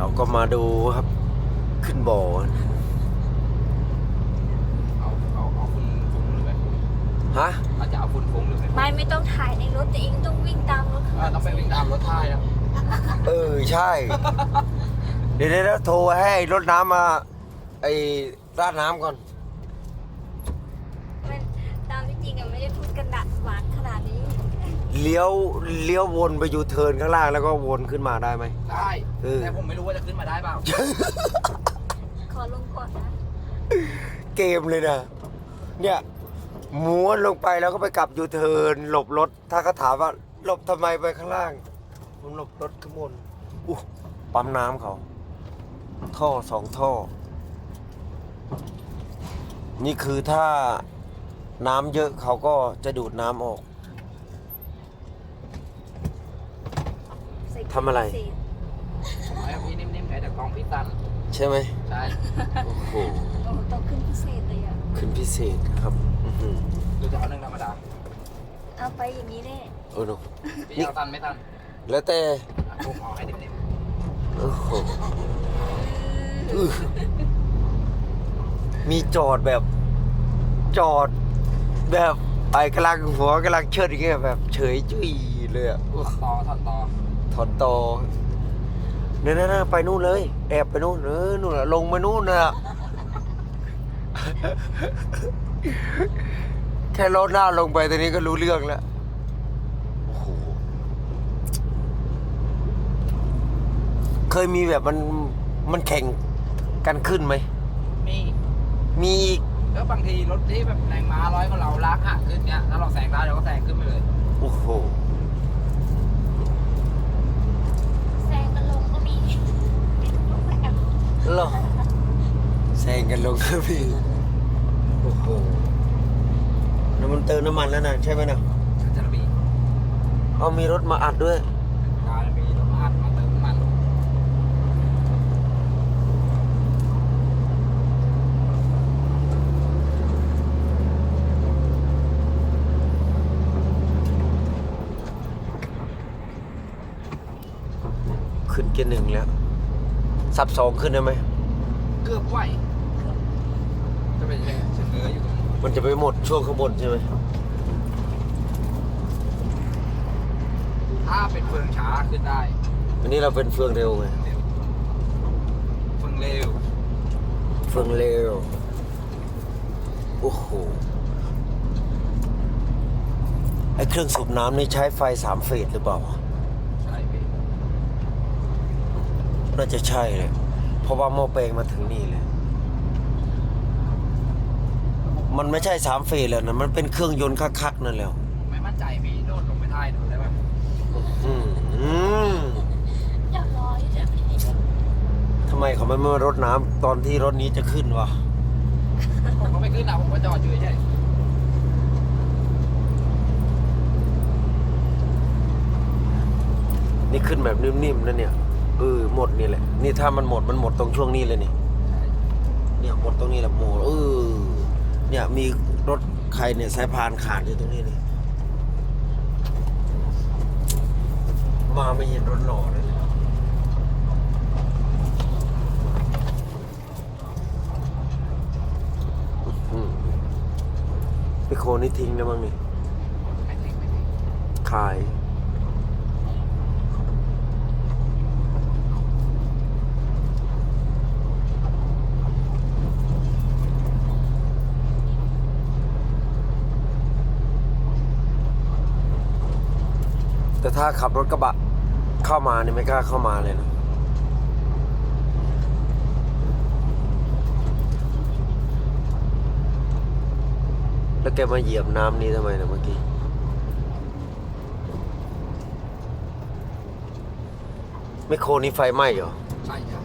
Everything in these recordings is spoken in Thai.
เราก็มาดูครับขึ้นบ่อเอาเอาเอาฝุ่นฟุ้งหรือไม่ฟุ้งฮะอาจจะเอาฝุ่นฟุ้งหรือไม่ฟุ้งไม่ไม่ต้องถ่ายในรถแต่เองต้องวิ่งตามรถอ่าต้องไปวิ่งตามรถท้ายนะเออใช่ เดี๋ยวเดี๋ยวโทรให้รถน้ำมาไอ้ราดน้ำก่อน มันตามที่จริงอะไม่ได้พูดกันดัดหวานขนาดนี้ เลี้ยวเลี้ยววนไปยูเทิร์นข้างล่างแล้วก็วนขึ้นมาได้ไหม ได้ เออ แต่ผมไม่รู้ว่าจะขึ้นมาได้เปล่า ขอลงก่อนนะเกมเลยนะเนี่ยม้วนลงไปแล้วก็ไปกลับยูเทิร์นหลบรถ ถ้าเขาถามว่าหลบทำไมไปข้างล่างผมหลบรถข้างบนอู้ปั๊มน้ำเขา ท่อสองท่อ นี่คือถ้าน้ำเยอะเขาก็จะดูดน้ำออก ใส่ ทำอะไรเศษผมให้พี่นิ่มๆไงแต่กองพี่ตันใช่ไหมใช่โอ้โหโอ้โหต้องขึ้นพิเศษเลยอะขึ้นพิเศษครับอื้อหือหรือจะเอาหนึ่งธรรมดาเอาไปอย่างนี้แน่เออหนูพี่เอาตันไม่ตันแล้วแต่อะผมเอาให้นิ่มโอ้โหอื้อมีจอดแบบ จอดแบบไปกำลังหัวกำลังเชิดอย่างเงี้ยแบบ เฉยจุ้ยเลยอะๆถอดต่อถอดต่อถ อนต่อเนี่ยนะไปนู่นเลย แอบไปนู่นเออนู่นน่ะลงมานู่นน่ะแค่ลดหน้าลงไปตอนนี้ก็รู้เรื่องแล้วโอ้โหเคยมีแบบมันมันแข่งกันขึ้นไหม มีมีอีกแล้วบางทีรถที่แบบแรงม้าร้อยกว่าเราลากห่างขึ้นเนี้ยถ้าเราแซงได้เราก็แซงขึ้นไปเลย โอ้โห แซงกันลงก็มีแอบ เหรอแซง กันลงครับพี่ โอ้โหน้ำมันเติมน้ำมันแล้วนะใช่ไหมนะจะมีเอามีรถมาอัดด้วย การมีรถมาอัดมาเติมน้ำมันขึ้นเกียร์หนึ่งแล้ว สับสองขึ้นได้ไหมเกือบไหวจะ เป็นยังไงเฉงออยู่ตรงนี้มันจะไปหมดช่วงข้างบนใช่ไหมถ้าเป็นเฟืองช้าขึ้นได้อันนี้เราเป็นเฟืองเร็วไงเร็วเฟืองเร็วเฟืองเร็วโอ้โหไอเครื่องสูบน้ำนี่ใช้ไฟสามเฟสหรือเปล่า ใช่พี่น่าจะใช่เลย เพราะว่าหม้อแปลงมาถึงนี่เลย มันไม่ใช่สามเฟสแล้วนะมันเป็นเครื่องยนต์คักๆนั่นแล้วไม่มั่นใจพี่โดดลงไปท้ายดูได้ไหมอืมอืมเรียบร้อยจะทำไมเขาไม่มารดน้ำตอนที่รถนี้จะขึ้นวะผมก็ไม่ขึ้นนะผมก็จอดอยู่ใช่นี่ขึ้นแบบนิ่มๆนะเนี่ยเออหมดนี่แหละ นี่ถ้ามันหมดมันหมดตรงช่วงนี้เลยนี่ เนี่ยหมดตรงนี้แหละหมดเออ เนี่ยมีรถใครเนี่ยสายพานขาดอยู่ตรงนี้นี่มาไม่เห็นรถหล่อเลยนะอื้อหือไปโคนี่ทิ้งแล้วมั้งนี่ไม่ทิ้งไม่ทิ้งขาย ถ้าขับรถกระบะเข้ามานี่ไม่กล้าเข้ามาเลยนะแล้วแกมาเหยียบน้ำนี้ทำไมนะเมื่อกี้ ไม่โครนี่ไฟไหม้เหรอ ใช่ครับ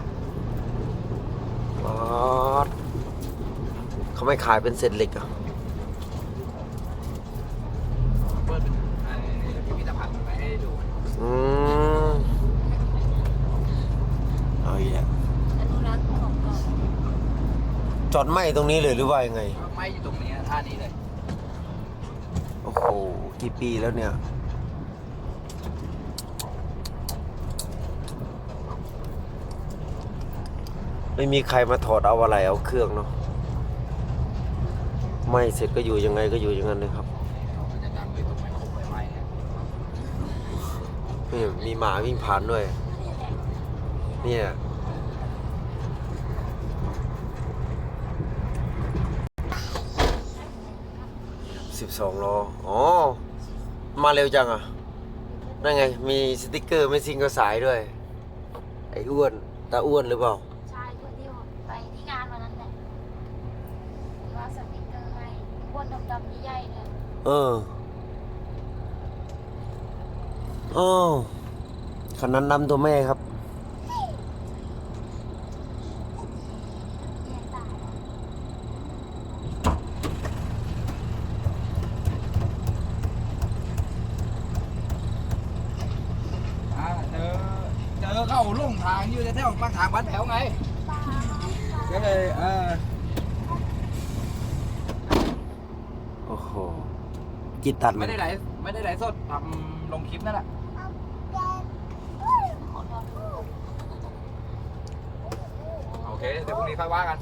ป๊าดเขาไม่ขายเป็นเศษเหล็กเหรอะ เปิดเป็นไอ้พิพิธภัณฑ์ไว้ให้ดู อืมเอาอีกแล้วอนุรักษ์ของเก่าจอดไหม้ตรงนี้เลยหรือว่ายังไง ไม่อยู่ตรงนี้ท่านี้เลย โอ้โห กี่ปีแล้วเนี่ยเไม่มีใครมาถอดเอาอะไรเอาเครื่องเนาะ ไม่เสร็จก็อยู่ยังไงก็อยู่อย่างนั้นเลยครับ มันจะดังไปตรงไหนผมไม่ไหวเนี่ยนี่มีหมาวิ่งผ่านด้วย เนี่ย สิบสองล้อ อ๋อ มาเร็วจังอะ นั่นไง มีสติกเกอร์ไม่ซิงก็สายด้วย ไอ้อ้วน ตาอ้วนหรือเปล่าชายคนที่ไปที่งานวันนั้นแหละที่ว่าสติ๊กเกอร์ให้อ้วนดำๆใหญ่ๆเลย เออ อ้าวคันนั้นนำตัวแม่ครับแย่ตายแล้วอ่าเจอเจอเข้าลงทางอยู่แถวๆปากทางบ้านแถวไงตายก็เลยเออโอ้โหจิตตันไม่ได้ไหลฟ์ไม่ได้ไหลฟ์สดทำลงคลิปนั่นแหละ ขอโทษด้วย โอ เคเดี๋ยวพรุ่งนี้ค่อยว่ากัน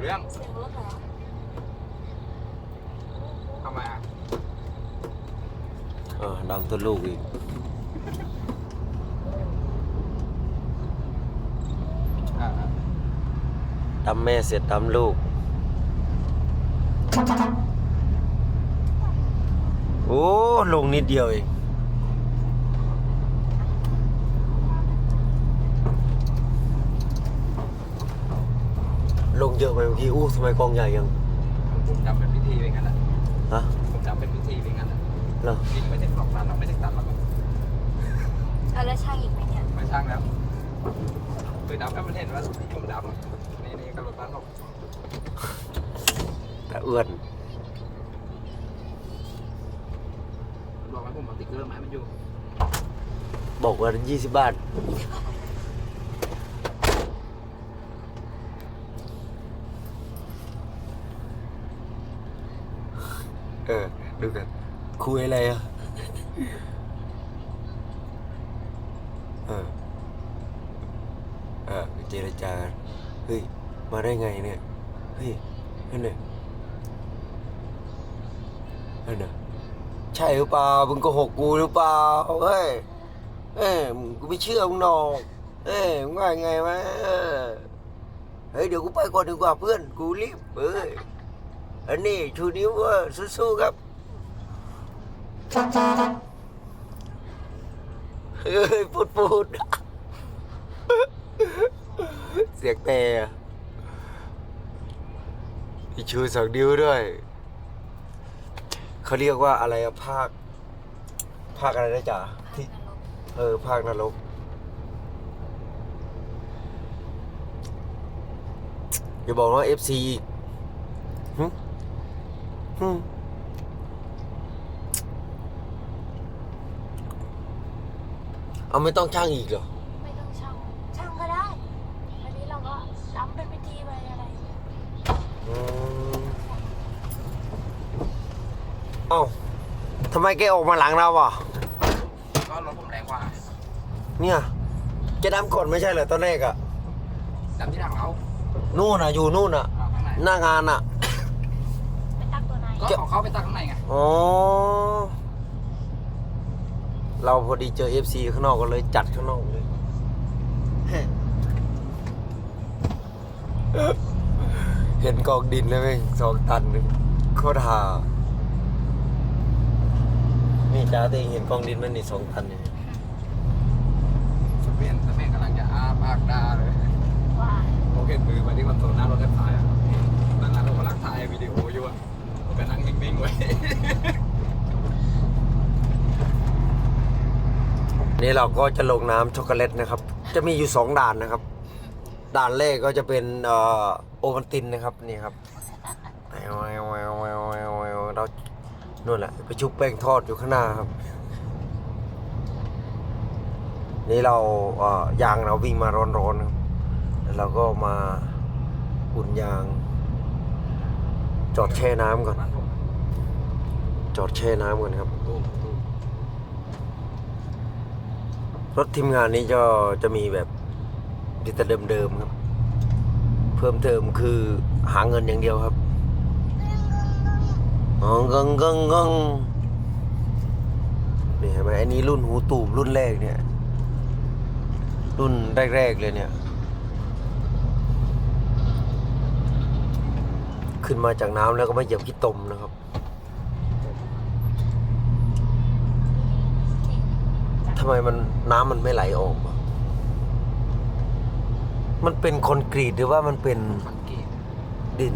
เรื่องเสียงรถเหรอทำไมอะเออดำตัวลูกอีกอ่าดำแม่เสร็จดำลูก โอ้ลงนิดเดียวเอง ลงเยอะไปเมื่อกี้อู้ทำไมกองใหญ่ยังผมจำเป็นพิธีเป็นงั้นแหละฮะผมจำเป็นพิธีเป็นงั้นแหละเหรอจริงไม่ใช่สองตันเราไม่ได้ตันหรอกเอาแล้วช่างอีกไหมเนี่ยไม่ช่างแล้วคือดำให้มันเห็นว่าที่ผมดำอะนี่นี่กระโดดบ้านผมแต่เอื้อนบอกให้ผมเอาติ๊กเกอร์มาให้มันอยู่ บอกว่ายี่สิบบาท เออ ดูกัน คุยอะไรอะเออเออเจรจาเฮ้ย มาได้ไงเนี่ย เฮ้ยนั่นเนี่ยนั่นน่ะใช่หรือเปล่า มึงโกหกกูหรือเปล่า เฮ้ย เอ้ยมึงกูไม่เชื่อมึงหรอกเอ้ยมึงว่าไงวะเออเฮ้ย เดี๋ยวกูไปก่อนดีกว่าเพื่อน กูรีบเอ้ยอันนี้ชูนิ้วว่าสู้ๆครับ เฮ้ยพูดพูดเสียงแต่มีชูสองนิ้วด้วย เขาเรียกว่าอะไรอะภาค ภาคอะไรนะจ๊ะที่เออ ภาคนรกอย่าบอกว่า FC อีกหึหึ เอาไม่ต้องช่างอีกเหรอ ไม่ต้องช่างช่างก็ได้ อันนี้เราก็ทำเป็นพิธีไปอะไรอย่างเงี้ยอืมเอ้าทำไมแกออกมาหลังเราอะ ก็รถผมแรงกว่าเนี่ยแกดำก่อนไม่ใช่เหรอตอนแรกอะดำที่หลังเรานู่นอะอยู่นู่นอะอ่าข้างในหน้างานอะ ไปตั้งตัวไหนก็ของเขาไปตั้งข้างในไง อ๋อ เราพอดีเจอ FC ข้างนอกก็เลยจัดข้างนอกเลยเห็นกองดินแล้วไหมสองตันหนึ่งโคตรหานี่จ้าตัวเองเห็นกองดินมันนี่สองตันเนี่ยสเปนสเปนกำลังจะอาปากดาเลยโอเคมือมาที่คอนโซลหน้ารถแทบตายอะนั่งนั่งเรากำลังถ่ายวิดีโออยู่อะผมไปนั่งนิ่งๆไว้ นี่เราก็จะลงน้ำช็อกโกแลตนะครับ จะมีอยู่สองด่านนะครับ ด่านแรกก็จะเป็นโอวันตินนะครับนี่ครับแววแววแววแววแววแววเรานู่นแหละไปชุบแป้งทอดอยู่ข้างหน้าครับ นี่เราเยางเราวิ่งมาร้อนๆครับแล้วเราก็มาอุ่นยาง จอดแช่น้ำก่อน จอดแช่น้ำก่อนครับ ตู้ตู้ รถทีมงานนี้จะจะมีแบบดิแต่เดิมๆครับ เพิ่มเติมคือหาเงินอย่างเดียวครับอ๋อกังงงนี่เห็นไหมอันนี้รุ่นหูตูบรุ่นแรกเนี่ย รุ่นแรกๆเลยเนี่ย ขึ้นมาจากน้ำแล้วก็ไม่เหยียบขี้ตมนะครับำไมมันน้ำมันไม่ไหลออกวะมันเป็นคอนกรีตหรือว่ามันเป็นมันเกตดิน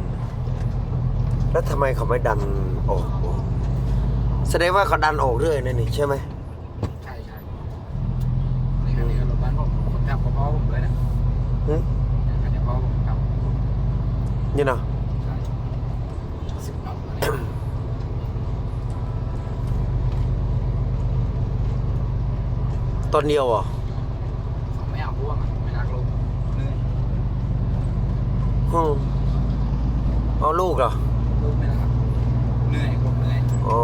แล้วทำไมเขาไม่ดันออกวะแสดงว่าเขาดันออกเรื่อยนั่นนี่ใช่ไหมใช่ใช่นี่คันนี้รถบ้านผมคนขับพอๆผมเลยนะหึเนี่ยคันนี้พอผมขับ นี่นะ ใช่สิบปับเลย ตอนเดียวเหรอะเขาไม่เอาพ่วงอะไม่รักลูกเหนื่อยเอาลูกเหรอ ลูกไม่รักเหนื่อยผมเหนื่อยอ๋อ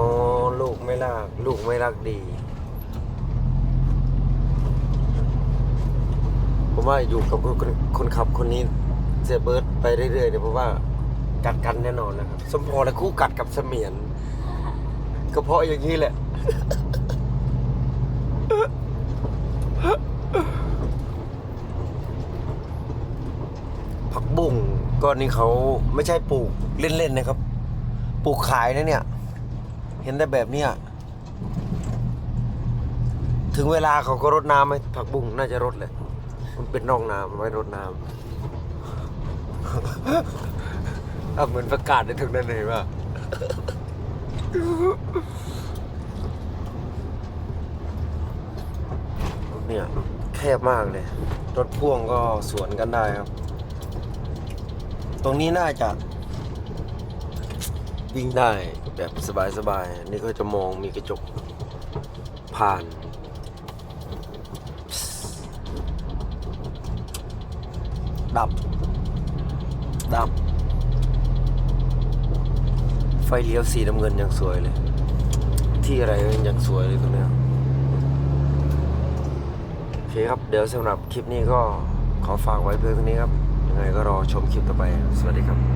ลูกไม่รัก ลูกไม่รักดี ผมว่าอยู่กับคนคนขับคนนี้เสียเบิร์ดไปเรื่อยๆเนี่ยผมว่ากัดกันแน่นอนนะครับ สมพรและคู่กัดกับเสมียนก็เพราะอย่างนี้แหละ ผักบุ้ง ก้อนนี้เขาไม่ใช่ปลูกเล่นๆนะครับ ปลูกขายนะเนี่ย เห็นแต่แบบเนี้ยถึงเวลาเขาก็รดน้ำไหมผักบุ้งน่าจะรดแหละมันเป็นน่องน้ำไว้รดน้ำเอาเหมือนประกาศได้ถึงนั้นเลยว่าเนี่ยแคบมากเลย รถพ่วงก็สวนกันได้ครับ ตรงนี้น่าจะ วิ่งได้แบบสบายๆ นี่ก็จะมองมีกระจกผ่าน ดับ ดับ ไฟเลี้ยวสีน้ำเงินอย่างสวยเลย ที่อะไรอย่างสวยเลยตรงเนี้ยโอเคครับ เดี๋ยวสำหรับคลิปนี้ก็ขอฝากไว้เพียงเท่านี้ครับ ยังไงก็รอชมคลิปต่อไป สวัสดีครับ